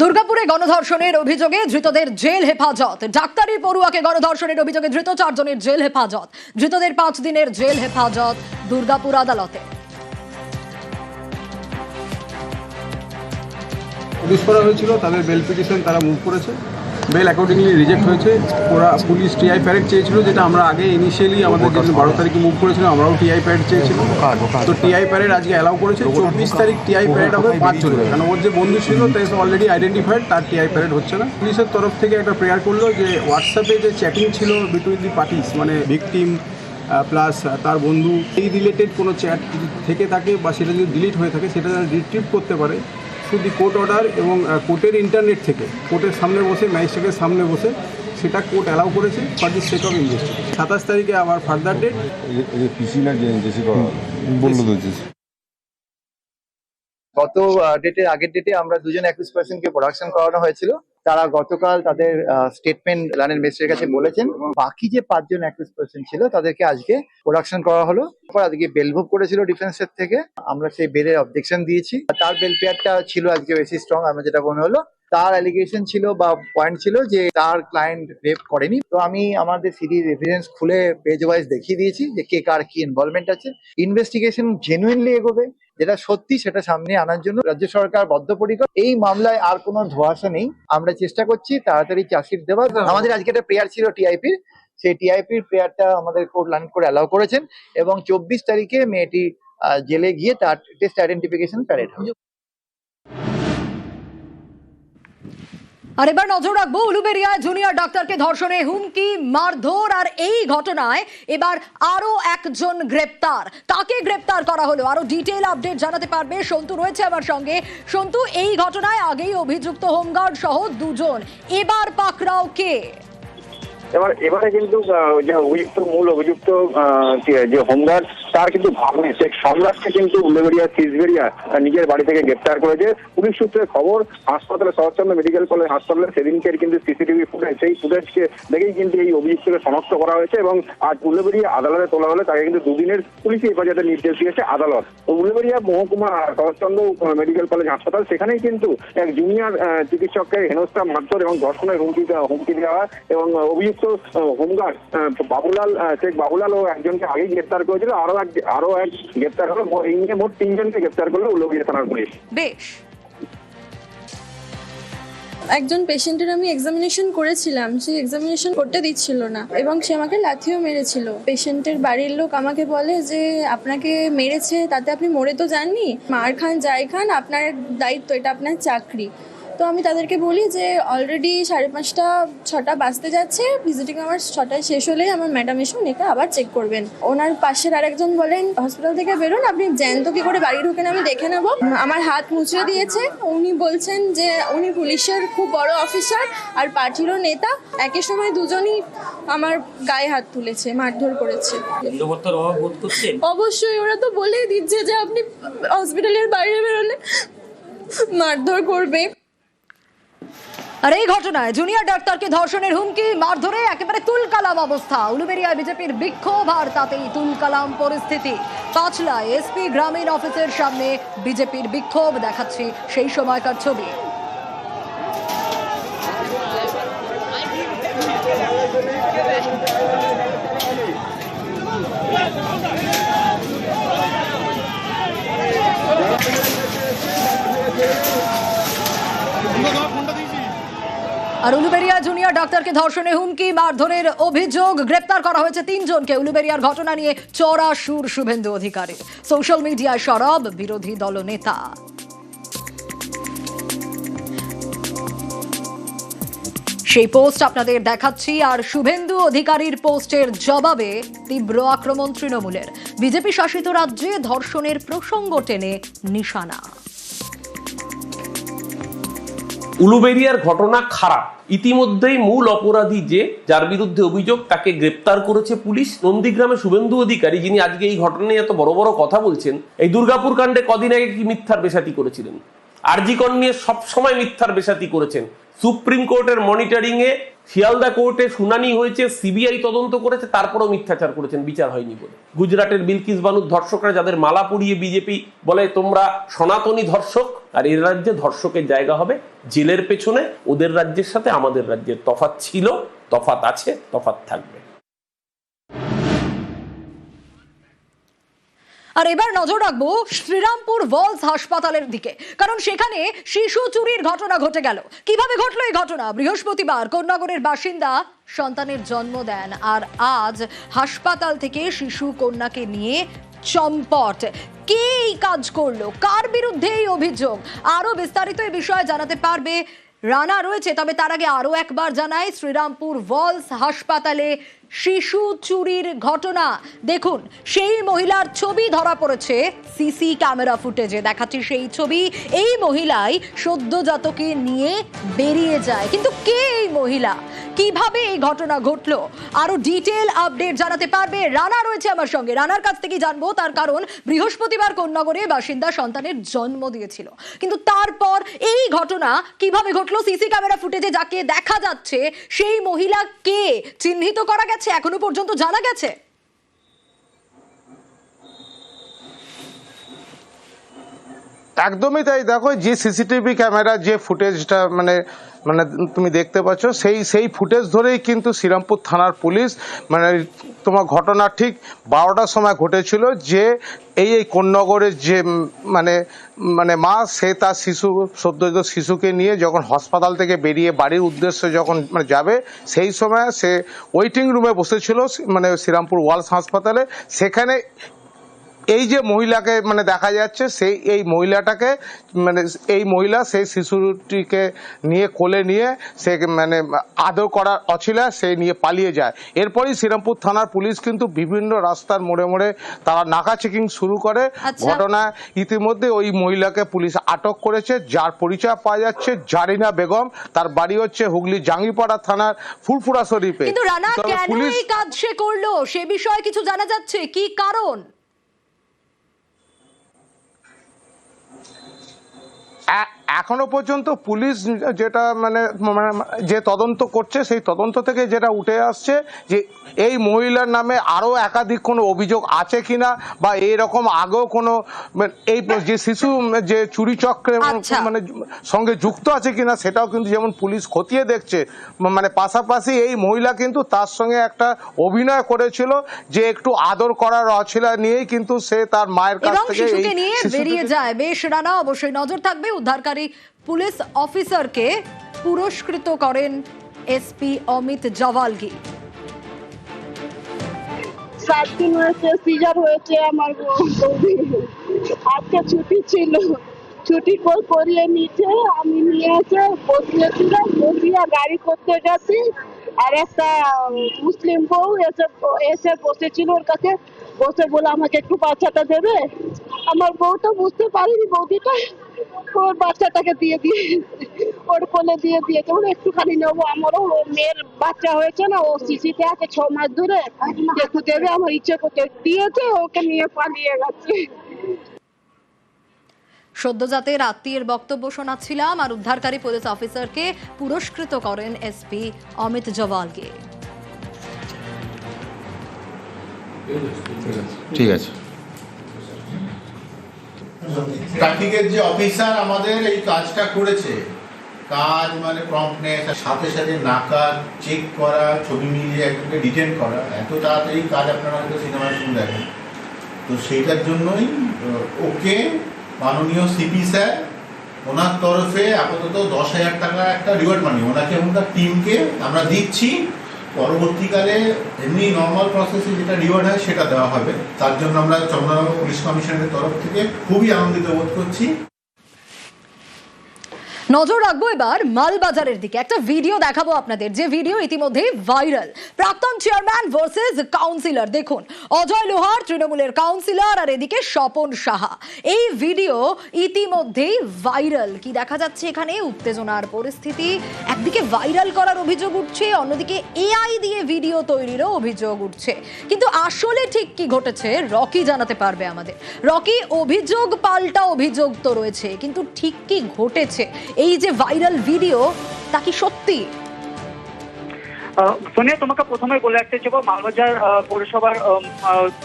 দুর্গাপুরে গণধর্ষণের অভিযোগে ধৃতদের জেল হেফাজত। ডাক্তারি পড়ুয়াকে গণধর্ষণের অভিযোগে ধৃত চারজনের জেল হেফাজত। ধৃতদের পাঁচ দিনের জেল হেফাজত দুর্গাপুর আদালতে। পুলিশ করা হয়েছিল, তাদের বেল পিটিশন তারা মুভ করেছে। বেল অ্যাকর্ডিংলি রিজেক্ট হয়েছে। ওরা পুলিশ টিআই প্যারেড চেয়েছিল, যেটা আমরা আগে ইনিশিয়ালি আমাদের যেদিন বারো তারিখে মুভ করেছিলাম আমরাও টিআই প্যারেড চেয়েছিলাম। তো টিআই প্যারেড আজকে অ্যালাউ করেছে। চব্বিশ তারিখ টিআই প্যারেড হবে পাঁচ জনের কারণ ওর যে বন্ধু ছিল, তাই অলরেডি আইডেন্টিফাইড তার টিআই প্যারেড হচ্ছে না। পুলিশের তরফ থেকে একটা প্রেয়ার করল যে হোয়াটসঅ্যাপে যে চ্যাটিং ছিল বিটুইন দি পার্টিস মানে ভিকটিম প্লাস তার বন্ধু, এই রিলেটেড কোনো চ্যাট থেকে থাকে বা সেটা যদি ডিলিট হয়ে থাকে, সেটা যেন রিট্রিভ করতে পারে শুধু কোর্ট অর্ডার এবং কোর্টের ইন্টারনেট থেকে কোর্টের সামনে বসে ম্যাজিস্ট্রেটের সামনে বসে সেটা কোর্ট অ্যালাউ করেছে for the sake of investigation সাতাশ তারিখে আবার ফার্দার ডেট। পিসি না জেসি বলল গত ডেটের আগের ডেটে আমরা দুজন একুশ পার্সেন্টকে প্রোডাকশন করানো হয়েছিল। তারা গতকাল তাদের স্টেটমেন্ট লানের মেসের কাছে বলেছেন। বাকি যে পাঁচজন একুশ পার্সেন্ট ছিল, তাদেরকে আজকে প্রোডাকশন করা হলো। তারপর আজকে বেল ভোগ করেছিল ডিফেন্সের থেকে। আমরা সেই বেলের অবজেকশন দিয়েছি। তার বেল পেয়ারটা ছিল আজকে বেশি স্ট্রং আমার যেটা মনে হলো। তার অ্যালিগেশন ছিল বা পয়েন্ট ছিল যে তার ক্লায়েন্ট রেপ করেনি। তো আমি আমাদের সিরিজ এভিডেন্স খুলে পেজ ওয়াইজ দেখিয়ে দিয়েছি যে কে কার কি ইনভলভমেন্ট আছে। ইনভেস্টিগেশন জেনুইনলি এগোবে। যেটা সত্যি সেটা সামনে আনার জন্য রাজ্য সরকার বদ্ধপরিকর। এই মামলায় আর কোনো ধোয়াশা নেই। আমরা চেষ্টা করছি তাড়াতাড়ি চাষির দেওয়া আমাদের আজকে একটা প্রেয়ার ছিল টিআইপির। সেই টিআইপির প্রেয়ারটা আমাদের কোর্ট লাইন করে অ্যালাউ করেছেন এবং চব্বিশ তারিখে মেয়েটি জেলে গিয়ে তার টেস্ট আইডেন্টিফিকেশন প্যারেড হবে। আর এবার নজর রাখব উলুবেরিয়ায় জুনিয়র ডাক্তারকে ধর্ষণে হুমকি, মারধর, আর এই ঘটনায় এবার আরও একজন গ্রেপ্তার। তাকে গ্রেপ্তার করা হলো? আরও ডিটেল আপডেট জানাতে পারবে সন্তু রয়েছে আমার সঙ্গে। সন্তু, এই ঘটনায় আগেই অভিযুক্ত হোমগার্ড সহ দুজন। এবার পাকড়াও কে? এবার, এবারে কিন্তু যে অভিযুক্ত, মূল অভিযুক্ত যে- হোমগার্ড, তার কিন্তু ভাগ্নে শেখ সম্রাটকে কিন্তু উল্লেবেড়িয়া সিজবেরিয়া নিজের বাড়ি থেকে গ্রেপ্তার করেছে। পুলিশ সূত্রে খবর, হাসপাতালে, শরৎচন্দ্র মেডিকেল কলেজ হাসপাতালে সেদিনকের কিন্তু সিসিটিভি ফুটেজ, সেই ফুটেজকে দেখেই কিন্তু এই অভিযুক্তকে শনাক্ত করা হয়েছে এবং আজ উল্লেবেড়িয়া আদালতে তোলা হলে তাকে কিন্তু দুদিনের পুলিশি হেফাজতের নির্দেশ দিয়েছে আদালত। তো উল্লেবেড়িয়া মহকুমা শরৎচন্দ্র মেডিকেল কলেজ হাসপাতাল, সেখানেই কিন্তু এক জুনিয়র চিকিৎসককে হেনস্থা, মারধর এবং ধর্ষণের হুমকি হুমকি দেওয়া এবং অভিযুক্ত আহ, হোমগার্ড বাবুলাল শেখ একজনকে গ্রেপ্তার করেছিল আরও এক আরও এক গ্রেপ্তার হলো এই নিয়ে মোট তিনজনকে গ্রেপ্তার করল থানার পুলিশ। বেশ। একজন পেশেন্টের আমি এক্সামিনেশন করেছিলাম সে এক্সামিনেশন করতে দিচ্ছিল না এবং সে আমাকে লাথিও মেরেছিল। পেশেন্টের বাড়ির লোক আমাকে বলে যে আপনাকে মেরেছে তাতে আপনি মরে তো যাননি। মার খান যাই খান আপনার দায়িত্ব এটা আপনার চাকরি। তো আমি তাদেরকে বলি যে অলরেডি সাড়ে পাঁচটা ছটা বাজতে যাচ্ছে। ভিজিটিং আমার ছটায় শেষ হলেই আমার ম্যাডাম এসে উনিকে আবার চেক করবেন। ওনার পাশের আরেকজন বলেন হসপিটাল থেকে বেরোন আপনি জ্যান্ত কি করে বাড়ি ঢুকেন আমি দেখে নেব। আমার হাত মুছে দিয়েছে। উনি বলছেন যে উনি পুলিশের খুব বড় অফিসার আর পার্টিরও নেতা। একই সময় দুজনই আমার গায়ে হাত তুলেছে মারধর করেছে। অবশ্যই ওরা তো বলেই দিচ্ছে যে আপনি হসপিটালের বাইরে বেরোলে মারধর করবে। আর এই ঘটনায় জুনিয়র ডাক্তারকে ধর্ষণের হুমকি, মারধরে, একেবারে তুলকালাম অবস্থা। উলুবেরিয়ায় বিজেপির বিক্ষোভ আর তাতেই তুলকালাম পরিস্থিতি। পাঁচলায় এসপি গ্রামীণ অফিসের সামনে বিজেপির বিক্ষোভ দেখাচ্ছি সেই সময়কার ছবি। আর উলুবেরিয়া জুনিয়র ডাক্তারকে ধর্ষণে হুমকি, মারধরের অভিযোগ গ্রেপ্তার করা হয়েছে তিনজনকে। উলুবেরিয়ার ঘটনা নিয়ে চড়া সুর শুভেন্দু অধিকারী সোশ্যাল মিডিয়ায় সরব বিরোধী সেই পোস্ট আপনাদের দেখাচ্ছি, আর শুভেন্দু অধিকারীর পোস্টের জবাবে তীব্র আক্রমণ তৃণমূলের। বিজেপি শাসিত রাজ্যে ধর্ষণের প্রসঙ্গ টেনে নিশানা। উলুবেরিয়ার ঘটনা খারাপ। ইতিমধ্যেই মূল অপরাধী যে, যার বিরুদ্ধে অভিযোগ, তাকে গ্রেপ্তার করেছে পুলিশ। নন্দীগ্রামে শুভেন্দু অধিকারী, যিনি আজকে এই ঘটনা নিয়ে এত বড় বড় কথা বলছেন, এই দুর্গাপুর কাণ্ডে কদিন আগে কি মিথ্যার বেশাতি করেছিলেন? আরজিকর নিয়ে সবসময় মিথ্যার বেশাতি করেছেন। সুপ্রিম কোর্টের মনিটরিং এ শিয়ালদা কোর্টে শুনানি হয়েছে, সিবিআই তদন্ত করেছে, তারপরেও মিথ্যাচার করেছেন, বিচার হয়নি বলে। গুজরাটের বিলকিস বানুর ধর্ষকরা যাদের মালা পরিয়ে বিজেপি বলে, তোমরা সনাতনী ধর্ষক, আর এর রাজ্যে ধর্ষকের জায়গা হবে জেলের পেছনে, ওদের রাজ্যের সাথে আমাদের রাজ্যের তফাত ছিল তফাত আছে তফাত থাকবে। আর এবার নজর রাখব শ্রীরামপুর ওয়ালস হাসপাতালের দিকে। কারণ সেখানে শিশু চুরির ঘটনা ঘটে গেল। কীভাবে ঘটলো এই ঘটনা? বৃহস্পতিবার কন্যাগরের বাসিন্দা সন্তানের জন্ম দেন আর আজ হাসপাতাল থেকে শিশু কন্যাকে নিয়ে চম্পট। কে এই কাজ করল? কার বিরুদ্ধে এই অভিযোগ? আরও বিস্তারিত এই বিষয়ে জানাতে পারবে রানা রয়েছে, তবে তার আগে আরও একবার জানাই, শ্রীরামপুর ওয়ালস হাসপাতালে শিশু চুরির ঘটনা। দেখুন, সেই মহিলার ছবি ধরা পড়েছে সিসি ক্যামেরা ফুটেজে। দেখাচ্ছি সেই ছবি। এই মহিলাই সদ্যজাতকে নিয়ে বেরিয়ে যায়। কিন্তু কে এই মহিলা? কীভাবে এই ঘটনা ঘটলো? আরও ডিটেল আপডেট জানাতে পারবে রানা রয়েছে আমার সঙ্গে। রানার কাছ থেকে জানব, তার কারণ বৃহস্পতিবার কন্যাগরে বাসিন্দা সন্তানের জন্ম দিয়েছিল। কিন্তু তারপর এই ঘটনা কীভাবে ঘটলো? সিসি ক্যামেরা ফুটেজে যাকে দেখা যাচ্ছে, সেই মহিলা কে? চিহ্নিত করা গেছে? এখনও পর্যন্ত জানা গেছে। একদমই তাই। দেখো যে সিসিটিভি ক্যামেরা যে ফুটেজটা মানে মানে তুমি দেখতে পাচ্ছ, সেই সেই ফুটেজ ধরেই কিন্তু শ্রীরামপুর থানার পুলিশ মানে তোমার ঘটনা ঠিক বারোটার সময় ঘটেছিল যে এই এই কোন্নগরের যে মানে মানে মা, সে তার শিশু, সদ্যজাত শিশুকে নিয়ে যখন হাসপাতাল থেকে বেরিয়ে বাড়ির উদ্দেশ্যে যখন মানে যাবে, সেই সময় সে ওয়েটিং রুমে বসেছিল মানে শ্রীরামপুর ওয়ালস হাসপাতালে। সেখানে এই যে মহিলাকে মানে দেখা যাচ্ছে সেই এই মহিলাটাকে মানে এই মহিলা সেই শিশুটিকে নিয়ে কোলে নিয়ে সে মানে আদর করার অছিলা সে নিয়ে পালিয়ে যায়। এরপরই শ্রীরামপুর থানার পুলিশ কিন্তু বিভিন্ন রাস্তার মোড়ে মোড়ে তারা নাকা চেকিং শুরু করে। আচ্ছা। ঘটনা ইতিমধ্যে ওই মহিলাকে পুলিশ আটক করেছে যার পরিচয় পাওয়া যাচ্ছে জারিনা বেগম। তার বাড়ি হচ্ছে হুগলি জাঙ্গিপাড়া থানার ফুলফুরা শরীফে। কিন্তু রানা কেন পুলিশ এই কাজ সে করল? সে বিষয়ে কিছু জানা যাচ্ছে? কি কারণ? এখনও পর্যন্ত পুলিশ যেটা মানে মানে যে তদন্ত করছে সেই তদন্ত থেকে যেটা উঠে আসছে যে এই মহিলার নামে আরও একাধিক কোনো অভিযোগ আছে কিনা বা এইরকম আগেও কোনো মানে এই যে শিশু যে চুরি চক্রে আচ্ছা। মানে সঙ্গে যুক্ত আছে কিনা সেটাও কিন্তু যেমন পুলিশ খতিয়ে দেখছে মানে পাশাপাশি এই মহিলা কিন্তু তার সঙ্গে একটা অভিনয় করেছিল যে একটু আদর করার অছিলা নিয়েই কিন্তু সে তার মায়ের কাছ থেকে নিয়ে বেরিয়ে যায় বেশ রানা অবশ্যই নজর থাকবে উদ্ধারকারী পুলিশ অফিসারকে পুরস্কৃত করেন এসপি অমিত জওয়ালগি। সাত হয়েছে আজকে ছুটি ছিল। ছুটি করিয়ে নিচ্ছে আমি নিয়ে এসে বসিয়েছিলাম, বসিয়ে গাড়ি করতে গেছি। আর একটা মুসলিম বউ এসে এসে বসেছিল ওর কাছে। বসে বলে আমাকে একটু বাচ্চাটা দেবে। আমার বউ তো বুঝতে পারিনি, বৌদিটা। ওর বাচ্চাটাকে দিয়ে দিয়ে ওর কোলে দিয়ে দিয়েছে। বলে একটুখানি নেব আমারও। ওর মেয়ের বাচ্চা হয়েছে না ও শিশিতে আছে ছ মাস ধরে। একটু দেবে আমার ইচ্ছে করতে দিয়েছে ওকে নিয়ে পালিয়ে গেছে। সদ্যজাতের আত্মীয়ের বক্তব্য শোনাচ্ছিলাম আর উদ্ধারকারী পুলিশ অফিসারকে পুরস্কৃত করেন এসপি অমিত জওয়ালগি ঠিক আছে। ট্রাফিকের যে অফিসার আমাদের এই কাজটা করেছে, কাজ মানে প্রম্পটনেস সাথে সাথে নাকার চেক করা, ছবি মিলিয়ে একজনকে ডিটেন করা, এত তাড়াতাড়ি কাজ আপনারা হয়তো সিনেমার শুনে দেখেন। তো সেইটার জন্যই ওকে মাননীয় সিপি স্যার ওনার তরফে আপাতত দশ হাজার টাকা একটা রিওয়ার্ড মানি ওনাকে তার টিমকে আমরা দিচ্ছি। পরবর্তীকালে এমনি নর্মাল প্রসেসে যেটা রিওয়ার্ড হয়, সেটা দেওয়া হবে। তার জন্য আমরা চন্দ্রনগর পুলিশ কমিশনের তরফ থেকে খুবই আনন্দিত বোধ করছি। নজর রাখব এবার মালবাজারের দিকে। একটা ভিডিও দেখাবো আপনাদের। যে ভিডিও ইতিমধ্যে ভাইরাল প্রাক্তন চেয়ারম্যান ভার্সেস কাউন্সিলর দেখুন, অজয় লোহার তৃণমূলের কাউন্সিলর আর এদিকে স্বপন সাহা। এই ভিডিও ইতিমধ্যেই ভাইরাল কি দেখা যাচ্ছে এখানে? উত্তেজনার পরিস্থিতি। একদিকে ভাইরাল করার অভিযোগ উঠছে, অন্যদিকে এআই দিয়ে ভিডিও তৈরিরও অভিযোগ উঠছে। কিন্তু আসলে ঠিক কি ঘটেছে, রকি জানাতে পারবে আমাদের। রকি, অভিযোগ পাল্টা অভিযোগ তো রয়েছে, কিন্তু ঠিক কি ঘটেছে? এই যে ভাইরাল ভিডিও, তা কি সত্যি? সোনিয়া, তোমাকে প্রথমে বলে রাখতে চাইব, মালবাজার পৌরসভার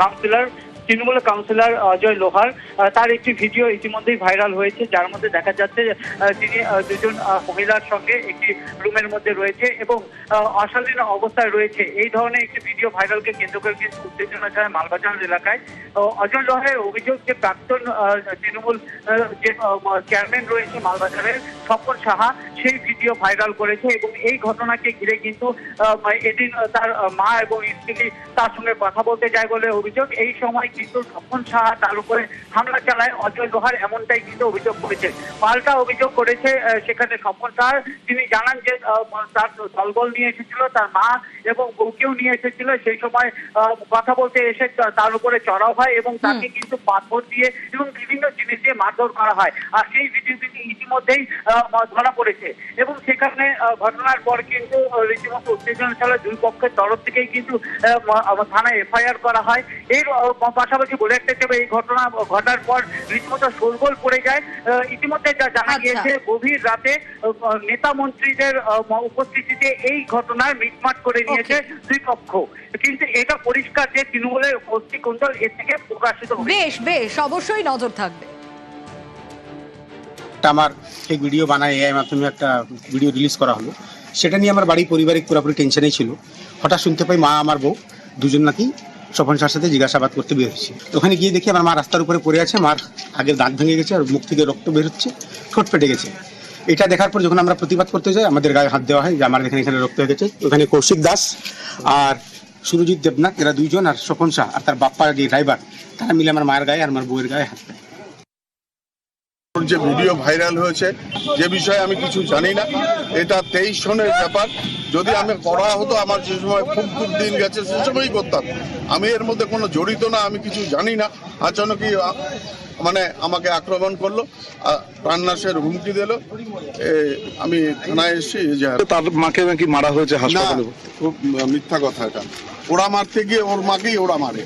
কাউন্সিলর তৃণমূলের কাউন্সিলর অজয় লোহার তার একটি ভিডিও ইতিমধ্যেই ভাইরাল হয়েছে, যার মধ্যে দেখা যাচ্ছে তিনি দুজন মহিলার সঙ্গে একটি রুমের মধ্যে রয়েছে এবং অশালীন অবস্থায় রয়েছে। এই ধরনের একটি ভিডিও ভাইরালকে কেন্দ্র করে কিন্তু উত্তেজনা ছড়ায় মালবাজার এলাকায়। অজয় লোহারের অভিযোগ যে প্রাক্তন তৃণমূল যে চেয়ারম্যান রয়েছে মালবাজারের স্বপন সাহা, সেই ভিডিও ভাইরাল করেছে এবং এই ঘটনাকে ঘিরে কিন্তু এদিন তার মা এবং স্ত্রী তার সঙ্গে কথা বলতে যায় বলে অভিযোগ। এই সময় কিন্তু স্বপন সাহা তার উপরে হামলা চালায়। অজয় লোহার এমনটাই কিন্তু অভিযোগ করেছে। পাল্টা অভিযোগ করেছে সেখানে স্বপন সাহা। তিনি জানান যে তার দলবল নিয়ে এসেছিল তার মা এবং বউকেও নিয়ে এসেছিল। সেই সময় কথা বলতে এসে তার উপরে চড়াও হয় এবং তাকে কিন্তু পাথর দিয়ে এবং বিভিন্ন জিনিস দিয়ে মারধর করা হয়। আর সেই ভিডিও কিন্তু ইতিমধ্যেই আহ, ধরা পড়েছে। এবং সেখানে ঘটনার পর কিন্তু রীতিমতো উত্তেজনা চলে দুই পক্ষের তরফ থেকেই কিন্তু থানায় এফআইআর করা হয়। এর পাশাপাশি বলে রাখতে চাইবে এই ঘটনা ঘটার পর রীতিমতো শোরগোল পড়ে যায়। ইতিমধ্যে যা জানা আচ্ছা। গিয়েছে গভীর রাতে নেতা মন্ত্রীদের উপস্থিতিতে এই ঘটনায় মিটমাট করে নিয়েছে দুই পক্ষ। কিন্তু এটা পরিষ্কার যে তৃণমূলের অস্তিকুণ্ডল এর থেকে প্রকাশিত বেশ বেশ অবশ্যই নজর থাকবে। একটা আমার ফেক ভিডিও বানায় এআই মাধ্যমে একটা ভিডিও রিলিজ করা হলো। সেটা নিয়ে আমার বাড়ি পারিবারিক পুরোপুরি টেনশনেই ছিল। হঠাৎ শুনতে পাই মা আমার বউ দুজন নাকি স্বপন সার সাথে জিজ্ঞাসাবাদ করতে বেরোচ্ছি ওখানে গিয়ে দেখি আমার মা রাস্তার উপরে পড়ে আছে, মার আগের দাঁত ভেঙে গেছে আর মুখ থেকে রক্ত বেরোচ্ছে ঠোঁট ফেটে গেছে। এটা দেখার পর যখন আমরা প্রতিবাদ করতে যাই, আমাদের গায়ে হাত দেওয়া হয় যে আমার এখানে এখানে রক্ত হয়ে গেছে ওখানে কৌশিক দাস আর সুরজিৎ দেবনাথ, এরা দুইজন আর স্বপন শাহ আর তার বাপ্পা যে ড্রাইভার তারা মিলে আমার মায়ের গায়ে আর আমার বউয়ের গায়ে হাত দেয়। যে ভিডিও ভাইরাল হয়েছে যে বিষয়ে আমি কিছু জানি না। এটা তেইশ সনের ব্যাপার। যদি আমি করা হতো আমার যে সময় খুব খুব দিন গেছে সে সময়ই করতাম। আমি এর মধ্যে কোনো জড়িত না আমি কিছু জানি না। আচানকই মানে আমাকে আক্রমণ করল প্রাণনাশের হুমকি দিল। আমি থানায় এসেছি যে তার মাকে নাকি মারা হয়েছে খুব মিথ্যা কথা এটা। ওরা মারতে গিয়ে ওর মাকেই ওরা মারে।